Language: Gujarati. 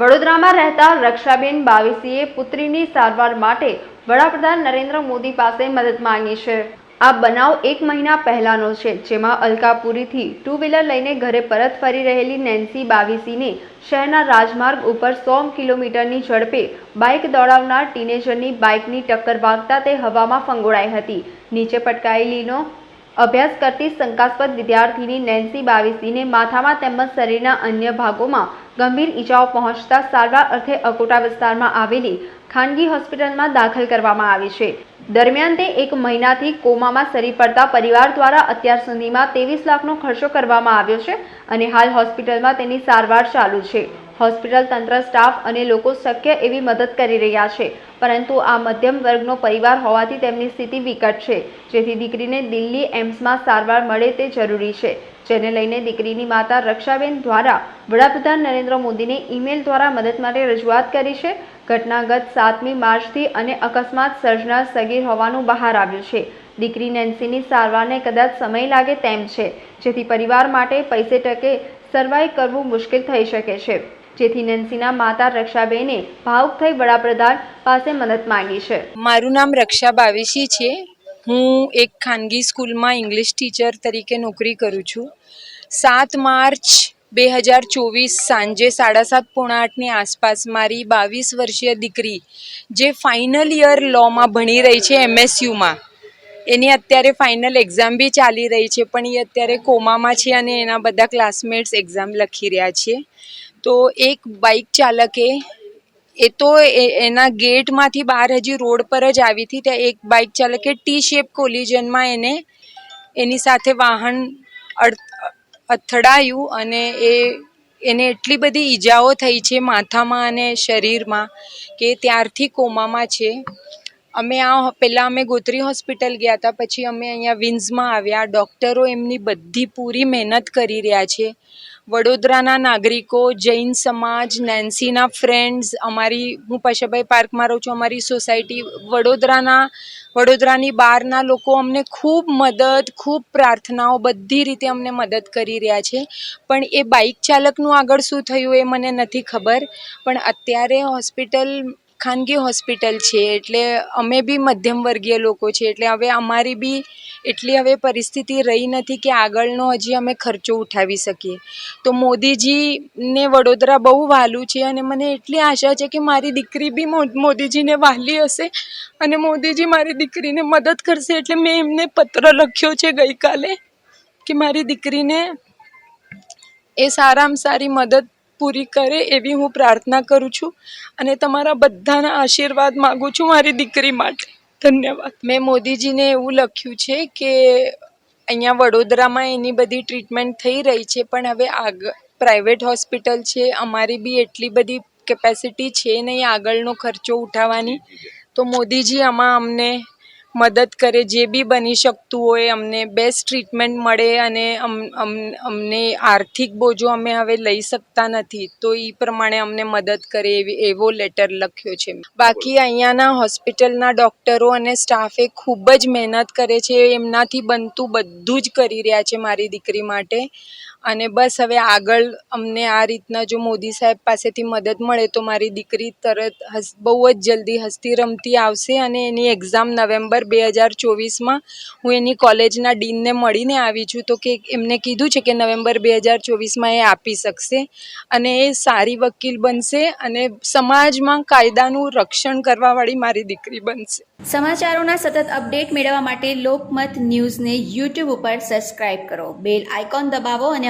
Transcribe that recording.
વડોદરામાં રહેતા રક્ષાબેન બાવીસીએ પુત્રીની સારવાર માટે વડાપ્રધાન નરેન્દ્ર મોદી પાસે મદદ માંગી છે. આ બનાવ એક મહિના પહેલાનો છે, જેમાં અલકાપુરીથી ટુ વ્હીલર લઈને ઘરે પરત ફરી રહેલી નેન્સી બાવીસીને શહેરના રાજમાર્ગ ઉપર સો કિલોમીટરની ઝડપે બાઇક દોડાવનાર ટીનેજરની બાઇકની ટક્કર વાગતા તે હવામાં ફંગોળાઈ હતી. નીચે પટકાયેલીનો અભ્યાસ કરતી શંકાસ્પદ વિદ્યાર્થીની નેન્સી બાવીસીને માથામાં તેમજ શરીરના અન્ય ભાગોમાં ગંભીર ઈજાઓ પહોંચતા સારવાર અર્થે અકોટા વિસ્તારમાં આવેલી ખાનગી હોસ્પિટલમાં દાખલ કરવામાં આવી છે. દરમિયાન તે એક મહિનાથી કોમામાં સરી પડતા પરિવાર દ્વારા અત્યાર સુધીમાં ત્રેવીસ લાખનો ખર્ચો કરવામાં આવ્યો છે અને હાલ હોસ્પિટલમાં તેની સારવાર ચાલુ છે. હોસ્પિટલ તંત્ર, સ્ટાફ અને લોકો શક્ય એવી મદદ કરી રહ્યા છે, પરંતુ આ મધ્યમ વર્ગનો પરિવાર હોવાથી તેમની સ્થિતિ વિકટ છે. જેથી દીકરીને દિલ્હી એમ્સમાં સારવાર મળે તે જરૂરી છે. જેને લઈને દીકરીની માતા રક્ષાબેન દ્વારા વડાપ્રધાન નરેન્દ્ર મોદીને ઈમેલ દ્વારા મદદ માટે રજૂઆત કરી છે. ઘટના ગત સાતમી માર્ચથી અને અકસ્માત સર્જનાર સગીર હોવાનું બહાર આવ્યું છે. દીકરી નેન્સીની સારવારને કદાચ સમય લાગે તેમ છે. જેથી પરિવાર માટે પૈસે ટકે સર્વાઇવ કરવું મુશ્કેલ થઈ શકે છે. જેથી નેન્સીના માતા રક્ષાબેને ભાવુક થઈ વડાપ્રધાન પાસે મદદ માંગી છે. મારું નામ રક્ષા બાવીસી છે. હું એક ખાનગી સ્કૂલમાં ઇંગ્લિશ ટીચર તરીકે નોકરી કરું છું. સાત માર્ચ બે હજાર ચોવીસ સાંજે સાડા સાત પોણા આઠની આસપાસ મારી બાવીસ વર્ષીય દીકરી, જે ફાઇનલ યર લોમાં ભણી રહી છે એમએસયુમાં એની અત્યારે ફાઇનલ એક્ઝામ બી ચાલી રહી છે, પણ એ અત્યારે કોમામાં છે અને એના બધા ક્લાસમેટ્સ એક્ઝામ લખી રહ્યા છે. તો એક બાઇક ચાલકે એ તો એના ગેટમાંથી બહાર હજી રોડ પર જ આવી હતી, ત્યાં એક બાઇક ચાલકે ટી શેપ કોલિઝનમાં એને, એની સાથે વાહન અથડાયું અને એ, એને એટલી બધી ઈજાઓ થઈ છે માથામાં અને શરીરમાં કે ત્યારથી કોમામાં છે. અમે આ પહેલાં અમે ગોત્રી હોસ્પિટલ ગયા હતા, પછી અમે અહીંયા વિન્સમાં આવ્યા. ડૉક્ટરો એમની બધી પૂરી મહેનત કરી રહ્યા છે. વડોદરાના નાગરિકો, જૈન સમાજ, નેન્સીના ફ્રેન્ડ્સ અમારી, હું પશાભાઈ પાર્કમાં રહું છું, અમારી સોસાયટી વડોદરાના, વડોદરાની બહારના લોકો અમને ખૂબ મદદ, ખૂબ પ્રાર્થનાઓ બધી રીતે અમને મદદ કરી રહ્યા છે. પણ એ બાઇક ચાલકનું આગળ શું થયું એ મને નથી ખબર. પણ અત્યારે હોસ્પિટલ ખાનગી હોસ્પિટલ છે, એટલે અમે બી મધ્યમ વર્ગીય લોકો છીએ એટલે હવે અમારી બી એટલી હવે પરિસ્થિતિ રહી નથી કે આગળનો હજી અમે ખર્ચો ઉઠાવી શકીએ. તો મોદીજીને વડોદરા બહુ વહાલું છે અને મને એટલી આશા છે કે મારી દીકરી બી મોદીજીને વહાલી હશે અને મોદીજી મારી દીકરીને મદદ કરશે, એટલે મેં એમને પત્ર લખ્યો છે ગઈકાલે કે મારી દીકરીને એ સારામાં સારી મદદ પૂરી કરે એવી હું પ્રાર્થના કરું છું અને તમારા બધાના આશીર્વાદ માગું છું મારી દીકરી માટે. ધન્યવાદ. મેં મોદીજીને એવું લખ્યું છે કે અહીંયા વડોદરામાં એની બધી ટ્રીટમેન્ટ થઈ રહી છે, પણ હવે આગ, પ્રાઇવેટ હોસ્પિટલ છે, અમારી બી એટલી બધી કેપેસિટી છે નહીં આગળનો ખર્ચો ઉઠાવવાની. તો મોદીજી આમાં અમને મદદ કરે, જે બી બની શકતું હોય, અમને બેસ્ટ ટ્રીટમેન્ટ મળે અને અમ- અમ- અમને આર્થિક બોજો અમે હવે લઈ શકતા નથી, તો એ પ્રમાણે અમને મદદ કરે એવી, એવો લેટર લખ્યો છે. બાકી અહીંયાના હોસ્પિટલના ડૉક્ટરો અને સ્ટાફે ખૂબ જ મહેનત કરે છે, એમનાથી બનતું બધું જ કરી રહ્યા છે મારી દીકરી માટે. અને બસ હવે આગળ અમને આ રીતના જો મોદી સાહેબ પાસેથી મદદ મળે તો મારી દીકરી તરત હસ, બહુ જ જલ્દી હસતી રમતી આવશે અને એની એક્ઝામ નવેમ્બર બે હજાર ચોવીસમાં હું એની કોલેજના ડીનને મળીને આવી છું. તો કે એમને કીધું છે કે નવેમ્બર બે હજાર ચોવીસમાં એ આપી શકશે અને એ સારી વકીલ બનશે અને સમાજમાં કાયદાનું રક્ષણ કરવાવાળી મારી દીકરી બનશે. સમાચારોના સતત અપડેટ મેળવવા માટે લોકમત ન્યૂઝને યુટ્યુબ ઉપર સબસ્ક્રાઇબ કરો. બેલ આઇકોન દબાવો અને